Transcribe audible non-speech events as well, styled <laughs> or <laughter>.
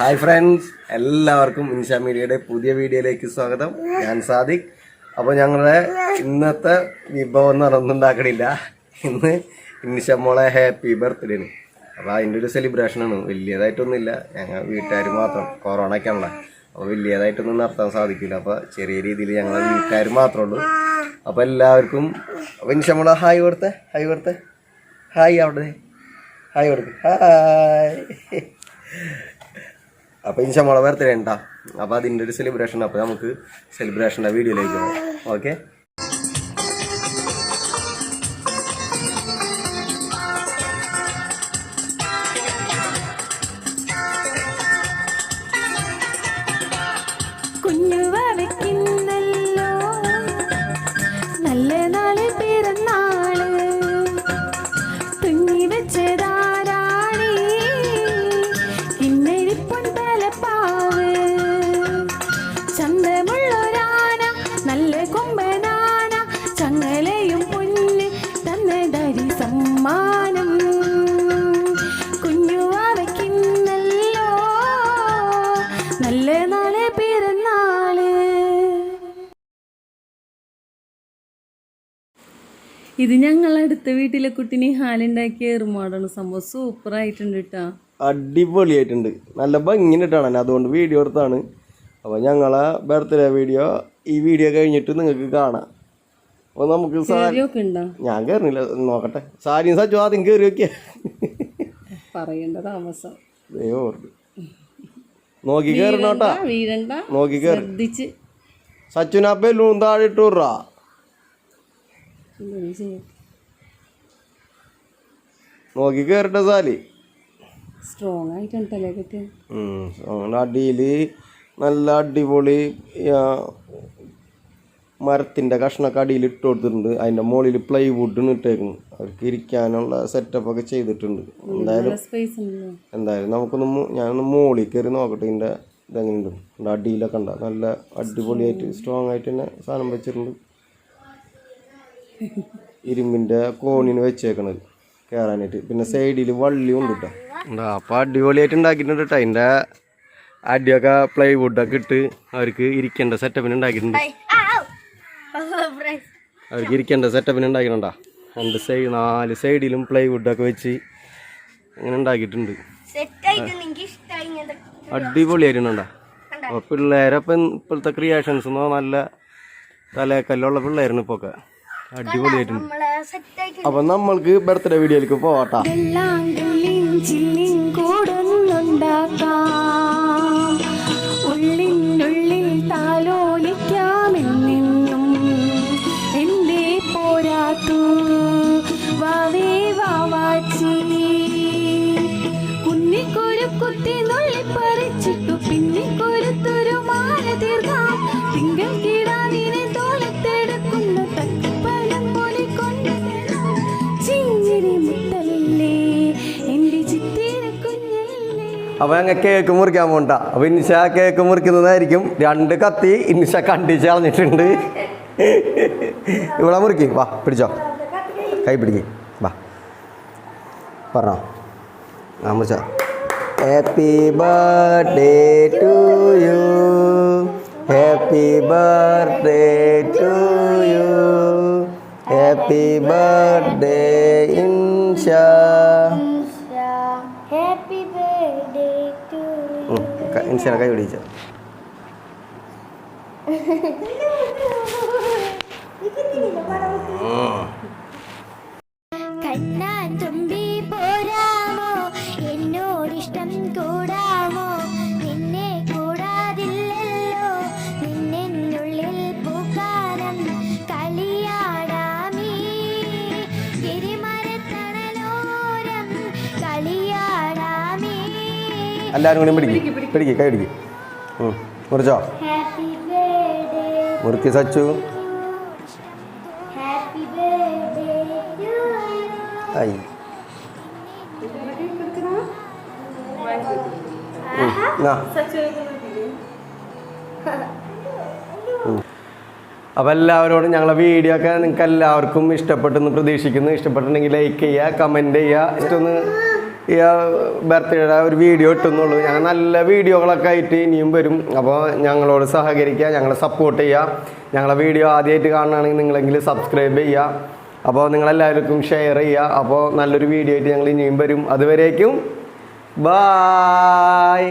Hi friends എല്ലാവർക്കും ഇൻഷാ മീഡിയയുടെ പുതിയ വീഡിയോയിലേക്ക് സ്വാഗതം. ഞാൻ സാദിഖ്. അപ്പോൾ ഞങ്ങളുടെ ഇന്നത്തെ വിഭവം എന്ന് പറഞ്ഞൊന്നുണ്ടാക്കണില്ല ഇന്ന് ഇൻഷ മോളെ ഹാപ്പി ബർത്ത്ഡേ ആണ് അപ്പോൾ അതിന്റെ ഒരു സെലിബ്രേഷനാണ് വലിയതായിട്ടൊന്നുമില്ല. ഞങ്ങൾ വീട്ടുകാർ മാത്രം. കൊറോണയ്ക്കാണല്ലോ അപ്പോൾ വലിയതായിട്ടൊന്നും നടത്താൻ സാധിക്കില്ല. അപ്പോൾ ചെറിയ രീതിയിൽ ഞങ്ങൾ വീട്ടുകാർ മാത്രമേ ഉള്ളൂ. അപ്പോൾ എല്ലാവർക്കും അപ്പോൾ ഇൻഷ മോളെ ഹായ് കൊടുത്തേ. ഹായ് കൊടുത്തേ. ഹായ് അവിടെ. ഹായ് കൊടുക്കും ഹായ് അപ്പോൾ ഇനി മോളെ ബർത്ത്ഡേ ഉണ്ടാ അപ്പോൾ ഒരു സെലിബ്രേഷൻ അപ്പോൾ നമുക്ക് സെലിബ്രേഷന്റെ വീഡിയോയിലേക്ക് പോകാം. ഓക്കെ ഇത് ഞങ്ങൾ അടുത്ത വീട്ടിലെ കുട്ടിനെ ഹാലുണ്ടാക്കിയ എറുമാടാണ് സംഭവം സൂപ്പർ ആയിട്ടുണ്ട് കേട്ടോ അടിപൊളിയായിട്ടുണ്ട്. നല്ല ഭംഗിയിട്ടാണ് അതുകൊണ്ട് വീഡിയോ എടുത്താണ്. അപ്പോൾ ഞങ്ങളെ ബർത്ത്ഡേ വീഡിയോ ഈ വീഡിയോ കഴിഞ്ഞിട്ട് നിങ്ങൾക്ക് കാണാം. അപ്പോൾ നമുക്ക് ഞാൻ കയറുന്നില്ല നോക്കട്ടെ. സാരിയും സച്ചു ആദ്യം കയറി നോക്കിയ പറയേണ്ട താമസം. നോക്കി കയറണോട്ടാ നോക്കി കയറി താഴെ സച്ചുന ചെയ്യും നോക്കി കയറട്ടെ സാലി. സ്ട്രോങ് ആയിട്ടാണ് തലേ അടിയിൽ നല്ല അടിപൊളി മരത്തിന്റെ മരത്തിന്റെ കഷ്ണൊക്കെ അടിയിൽ ഇട്ട് കൊടുത്തിട്ടുണ്ട്. അതിന്റെ മുകളിൽ പ്ലൈവുഡാണ് ഇട്ടേക്കുന്നത് അവർക്ക് ഇരിക്കാനുള്ള സെറ്റപ്പ് ഒക്കെ ചെയ്തിട്ടുണ്ട്. എന്തായാലും എന്തായാലും നമുക്കൊന്ന് ഞാനൊന്ന് മുകളിൽ കയറി നോക്കട്ടെ ഇതിന്റെ ഇതെങ്ങനെയുണ്ട് അടിയിലൊക്കെ ഉണ്ടാകും നല്ല അടിപൊളിയായിട്ട് സ്ട്രോങ് ആയിട്ട് തന്നെ സാധനം വെച്ചിട്ടുണ്ട്. ഇരുമ്പിന്റെ കോണിന് വെച്ചേക്കണത് കയറാനായിട്ട് പിന്നെ സൈഡിൽ വള്ളി ഉണ്ട് കേട്ടോ അപ്പോൾ അടിപൊളിയായിട്ട് ഉണ്ടാക്കിയിട്ടുണ്ട് കേട്ടോ അതിന്റെ അടിയൊക്കെ പ്ലൈവുഡൊക്കെ ഇട്ട് അവർക്ക് ഇരിക്കേണ്ട സെറ്റപ്പിന് ഉണ്ടാക്കിയിട്ടുണ്ട്. അവർക്ക് ഇരിക്കേണ്ട സെറ്റപ്പിന് ഉണ്ടാക്കിയിട്ടുണ്ടാ രണ്ട് സൈഡ് നാല് സൈഡിലും പ്ലൈവുഡൊക്കെ വെച്ച് അങ്ങനെ ഉണ്ടാക്കിയിട്ടുണ്ട്. അടിപൊളിയായിട്ടുണ്ടാ അപ്പോൾ പിള്ളേരപ്പം ഇപ്പോഴത്തെ ക്രിയേഷൻസ് എന്ന് നല്ല തലേക്കല്ലുള്ള പിള്ളേരാണ് ഇപ്പോൾ ഒക്കെ അടിപൊളിയായിട്ടുണ്ട്. അപ്പൊ നമ്മൾക്ക് ബർത്ത്ഡേ വീഡിയോയിലേക്ക് പോവാട്ടാ. ഉള്ളിനുള്ളിൽ താലോലിക്കാമെന്നെന്നും എന്റെ പോരാത്തു വാവേ വാവാച്ചി കുന്നിക്കൊരു കുത്തി നുള്ളിപ്പറിച്ചിട്ടു അപ്പോൾ ഞങ്ങൾ കേക്ക് മുറിക്കാൻ പോണ്ട. അപ്പോൾ ഇൻഷ കേക്ക് മുറിക്കുന്നതായിരിക്കും. രണ്ട് കത്തി ഇൻഷ കണ്ടിച്ച് കളഞ്ഞിട്ടുണ്ട്. ഇവിടെ മുറിക്കി. വാ പിടിച്ചോ. കൈ പിടിക്കി. വാ. പറഞ്ഞോ. ആ മുറിച്ചോ. Happy birthday to you happy birthday to you happy birthday Insha കൈ പിടിച്ചോ. <laughs> കണ്ണാൻ എല്ലാവരും കൂടി പിടിക്കും. പിടിക്കും കൈ പിടിക്കും. മുറിച്ചോ? ഹാപ്പി ബർത്ത്ഡേ മുറുക്കി സച്ചു. ഉം. അപ്പോൾ എല്ലാവരോടും ഞങ്ങളെ വീഡിയോ ഒക്കെ നിങ്ങൾക്ക് എല്ലാവർക്കും ഇഷ്ടപ്പെട്ടെന്ന് പ്രതീക്ഷിക്കുന്നു. ഇഷ്ടപ്പെട്ടിട്ടുണ്ടെങ്കിൽ ലൈക്ക് ചെയ്യുക കമന്റ് ചെയ്യുക. ഇഷ്ടമൊന്ന് ഈ ബർത്ത്ഡേയുടെ ഒരു വീഡിയോ ഇട്ടുന്നുള്ളൂ. ഞങ്ങൾ നല്ല വീഡിയോകളൊക്കെ ആയിട്ട് ഇനിയും വരും. അപ്പോൾ ഞങ്ങളോട് സഹകരിക്കുക ഞങ്ങളെ സപ്പോർട്ട് ചെയ്യുക. ഞങ്ങളെ വീഡിയോ ആദ്യമായിട്ട് കാണുകയാണെങ്കിൽ നിങ്ങളെങ്കിലും സബ്സ്ക്രൈബ് ചെയ്യുക. അപ്പോൾ നിങ്ങളെല്ലാവർക്കും ഷെയർ ചെയ്യുക. അപ്പോൾ നല്ലൊരു വീഡിയോ ആയിട്ട് ഞങ്ങൾ ഇനിയും വരും. അതുവരേക്കും ബായ്